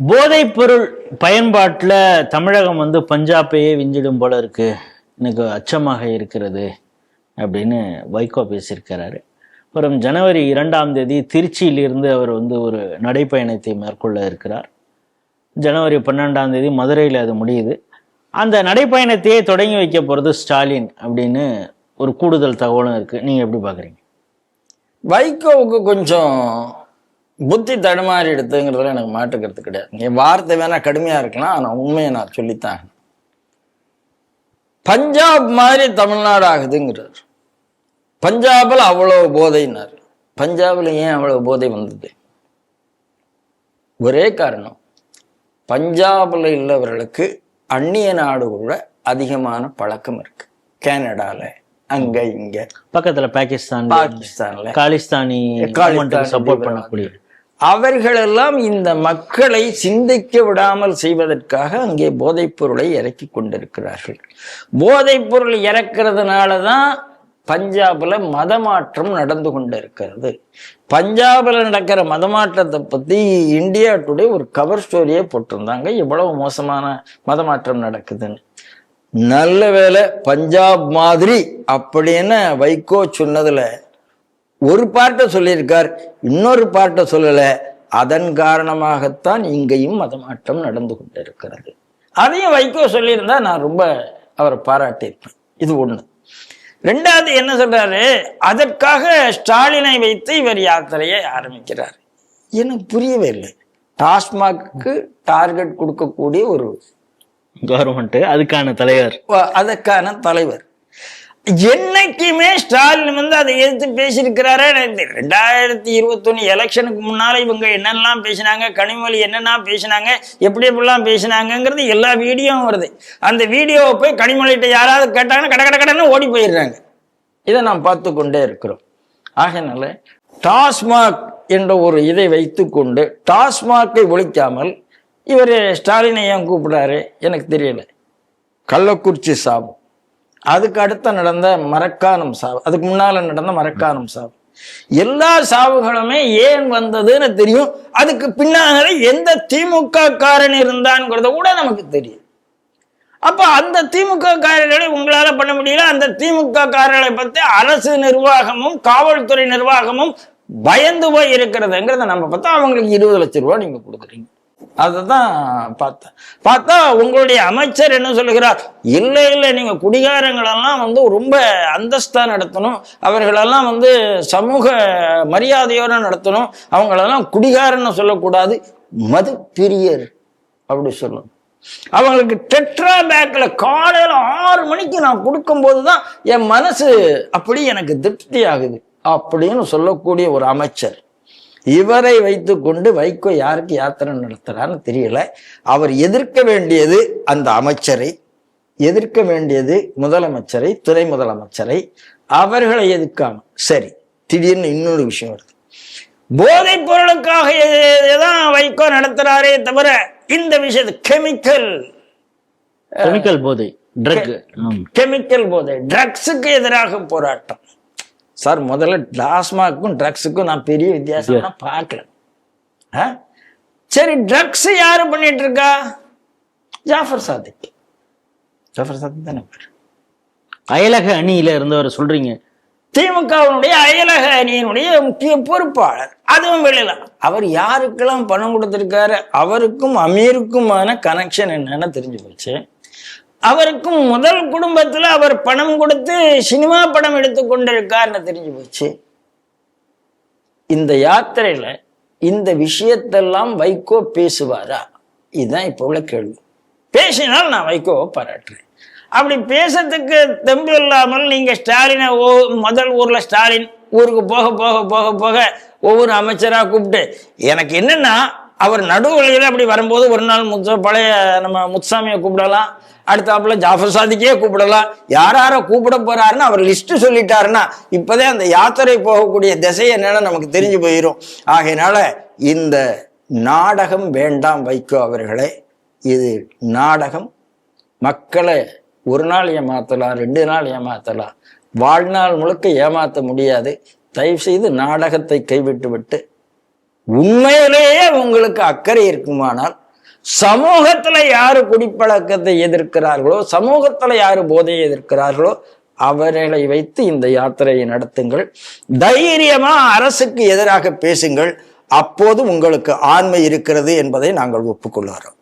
போதைப் பொருள் பயன்பாட்டில் தமிழகம் வந்து பஞ்சாபையே விஞ்சிடும் போல இருக்கு. எனக்கு அச்சமாக இருக்கிறது அப்படின்னு வைகோ பேசியிருக்கிறாரு. வரும் ஜனவரி இரண்டாம் தேதி திருச்சியிலிருந்து அவர் வந்து ஒரு நடைப்பயணத்தை மேற்கொள்ள இருக்கிறார். ஜனவரி பன்னெண்டாம் தேதி மதுரையில் அது முடியுது. அந்த நடைப்பயணத்தையே தொடங்கி வைக்க போகிறது ஸ்டாலின் அப்படின்னு ஒரு கூடுதல் தகவலும் இருக்குது நீங்கள் எப்படி பார்க்குறீங்க வைகோவுக்கு கொஞ்சம் புத்தி தடுமாறி எடுத்துங்கிறதுல எனக்கு மாட்டுக்கிறது கிடையாது. என் வார்த்தை வேணா கடுமையா இருக்கலாம் ஆனா உண்மையை நான் சொல்லித்தான் பஞ்சாப் மாதிரி தமிழ்நாடு ஆகுதுங்கிறார். பஞ்சாபில் அவ்வளவு போதைனார் பஞ்சாபில் ஏன் அவ்வளவு போதை வந்தது? ஒரே காரணம் பஞ்சாபில் உள்ளவர்களுக்கு அந்நிய நாடு கூட அதிகமான பழக்கம் இருக்கு. கனடால அங்க இங்க. பக்கத்தில் பாகிஸ்தான் பாகிஸ்தான்ல. காலிஸ்தானி காலிஸ்தான் சப்போர்ட் பண்ணக்கூடிய அவர்களெல்லாம் இந்த மக்களை சிந்திக்க விடாமல் செய்வதற்காக அங்கே போதைப் பொருளை இறக்கி கொண்டிருக்கிறார்கள். போதைப் பொருள் இறக்கிறதுனால தான் பஞ்சாபில் மதமாற்றம் நடந்து கொண்டிருக்கிறது. பஞ்சாபில் நடக்கிற மதமாற்றத்தை பற்றி இந்தியா டுடே ஒரு கவர் ஸ்டோரியே போட்டிருந்தாங்க. எவ்வளவு மோசமான மதமாற்றம் நடக்குதுன்னு. நல்ல வேளை பஞ்சாப் மாதிரி அப்படின்னு வைகோ சொன்னதில் ஒரு பார்ட்டை சொல்லியிருக்கார் இன்னொரு பார்ட்டை சொல்லல. அதன் காரணமாகத்தான் இங்கேயும் மதமாற்றம் நடந்து கொண்டிருக்கிறது. அதையும் வைகோ சொல்லியிருந்தா நான் ரொம்ப அவரை பாராட்டியிருப்பேன். இது ஒண்ணு. ரெண்டாவது என்ன சொல்றாரு? அதற்காக ஸ்டாலினை வைத்து இவர் யாத்திரையை ஆரம்பிக்கிறார். எனக்கு புரியவே இல்லை. டாஸ்மாக்கு டார்கெட் கொடுக்கக்கூடிய ஒரு கவர்மெண்ட் அதுக்கான தலைவர். அதற்கான தலைவர். என்னைக்குமே ஸ்டாலின் வந்து அதை எதிர்த்து பேசியிருக்கிறாரு. ரெண்டாயிரத்தி இருபத்தொன்னு எலெக்ஷனுக்கு முன்னால் இவங்க என்னெல்லாம் பேசினாங்க கனிமொழி என்னென்ன பேசினாங்க எப்படி எப்படிலாம் பேசினாங்கிறது எல்லா வீடியோவும் வருது. அந்த வீடியோவை போய் கனிமொழிகிட்ட யாராவது கேட்டாங்கன்னா கட கட கடன்னு ஓடி போயிடுறாங்க. இதை நாம் பார்த்து கொண்டே இருக்கிறோம். ஆகையினால டாஸ்மாக் என்ற ஒரு இதை வைத்துக்கொண்டு டாஸ்மாக்கை ஒழிக்காமல் இவர் ஸ்டாலினை ஏன் கூப்பிடாரு எனக்கு தெரியல. கள்ளக்குறிச்சி சாபம். அதுக்கு அடுத்த நடந்த மரக்கானம் சாவு. அதுக்கு முன்னால நடந்த மரக்கானம் சாவு. எல்லா சாவுகளுமே ஏன் வந்ததுன்னு தெரியும். அதுக்கு பின்னால எந்த திமுக காரன் இருந்தான்ங்கிறத கூட நமக்கு தெரியும். அப்ப அந்த திமுக காரர்களை உங்களால பண்ண முடியல. அந்த திமுக காரர்களை பத்தி அரசு நிர்வாகமும் காவல்துறை நிர்வாகமும் பயந்து போய் இருக்கிறதுங்கிறத நம்ம பார்த்தா அவங்களுக்கு இருபது லட்சம் ரூபாய் நீங்க கொடுக்குறீங்க. அதுதான் பார்த்தேன். பார்த்தா உங்களுடைய அமைச்சர் என்ன சொல்லுகிறார்? இல்லை இல்லை நீங்க குடிகாரங்களெல்லாம் வந்து ரொம்ப அந்தஸ்தா நடத்தணும். அவர்களெல்லாம் வந்து சமூக மரியாதையோடு நடத்தணும். அவங்களெல்லாம் குடிகாரன்னு சொல்லக்கூடாது. மது பிரியர் அப்படி சொல்லணும். அவங்களுக்கு டெட்ரா பேக்கில் காலையில ஆறு மணிக்கு நான் கொடுக்கும்போது தான் என் மனசு அப்படி எனக்கு திருப்தி ஆகுது அப்படின்னு சொல்லக்கூடிய ஒரு அமைச்சர். இவரை வைத்துக்கொண்டு வைகோ யாருக்கு யாத்திரை நடத்துறான்னு தெரியல. அவர் எதிர்க்க வேண்டியது அந்த அமைச்சரை எதிர்க்க வேண்டியது முதலமைச்சரை துணை முதலமைச்சரை அவர்களை எதிர்க்காம. சரி திடீர்னு இன்னொரு விஷயம் வருது. போதைப் பொருளுக்காக தான் வைகோ நடத்துறாரே தவிர இந்த விஷயத்து கெமிக்கல் கெமிக்கல் போதை ட்ரக் கெமிக்கல் போதை ட்ரக்ஸுக்கு எதிராக போராட்டம். சார் முதல்ல டாஸ்மாக்கும் ட்ரக்ஸுக்கும் நான் பெரிய வித்தியாசம் பார்க்கல? சரி ட்ரக்ஸ் யாரு பண்ணிட்டு இருக்கா ஜாஃபர் சாதிக். ஜாஃபர் சாதிக் தானே. அயலக அணியில இருந்தவர் சொல்றீங்க. திமுகவினுடைய அயலக அணியினுடைய முக்கிய பொறுப்பாளர். அதுவும் வெளியில. அவர் யாருக்கெல்லாம் பணம் கொடுத்திருக்காரு? அவருக்கும் அமீருக்குமான கனெக்ஷன் என்னன்னு தெரிஞ்சு போச்சு. அவருக்கும் முதல் குடும்பத்தில் அவர் பணம் கொடுத்து சினிமா படம் எடுத்து கொண்டிருக்காருன்னு தெரிஞ்சு போச்சு. இந்த யாத்திரையில் இந்த விஷயத்தெல்லாம் வைகோ பேசுவாரா? இதுதான் இப்போ உள்ள கேள்வி. பேசினால் நான் வைகோவை பாராட்டுறேன். அப்படி பேசுறதுக்கு தெம்பு இல்லாமல் நீங்கள் ஸ்டாலினை ஓ முதல் ஊரில் ஸ்டாலின் ஊருக்கு போக போக போக போக ஒவ்வொரு அமைச்சராக கூப்பிட்டு எனக்கு என்னென்னா அவர் நடுவழியில அப்படி வரும்போது ஒரு நாள் முத்த பழைய நம்ம முத்துசாமியை கூப்பிடலாம். அடுத்தாப்புல ஜாஃபர் சாதிக்கே கூப்பிடலாம். யார் யாரை கூப்பிட போறாருன்னு அவர் லிஸ்ட் சொல்லிட்டாருன்னா இப்போதே அந்த யாத்திரை போகக்கூடிய திசை என்னன்னு நமக்கு தெரிஞ்சு போயிடும் ஆகையினால இந்த நாடகம் வேண்டாம் வைக்கோ அவர்களே. இது நாடகம். மக்களை ஒரு நாள் ஏமாத்தலாம் ரெண்டு நாள் ஏமாத்தலாம். வாழ்நாள் முழுக்க ஏமாற்ற முடியாது. தயவு செய்து நாடகத்தை கைவிட்டு விட்டு உண்மையிலேயே உங்களுக்கு அக்கறை இருக்குமானால் சமூகத்துல யாரு குடிப்பழக்கத்தை எதிர்க்கிறார்களோ சமூகத்துல யாரு போதையை எதிர்க்கிறார்களோ அவர்களை வைத்து இந்த யாத்திரையை நடத்துங்கள். தைரியமா அரசுக்கு எதிராக பேசுங்கள். அப்போது உங்களுக்கு ஆண்மை இருக்கிறது என்பதை நாங்கள் ஒப்புக்கொள்கிறோம்.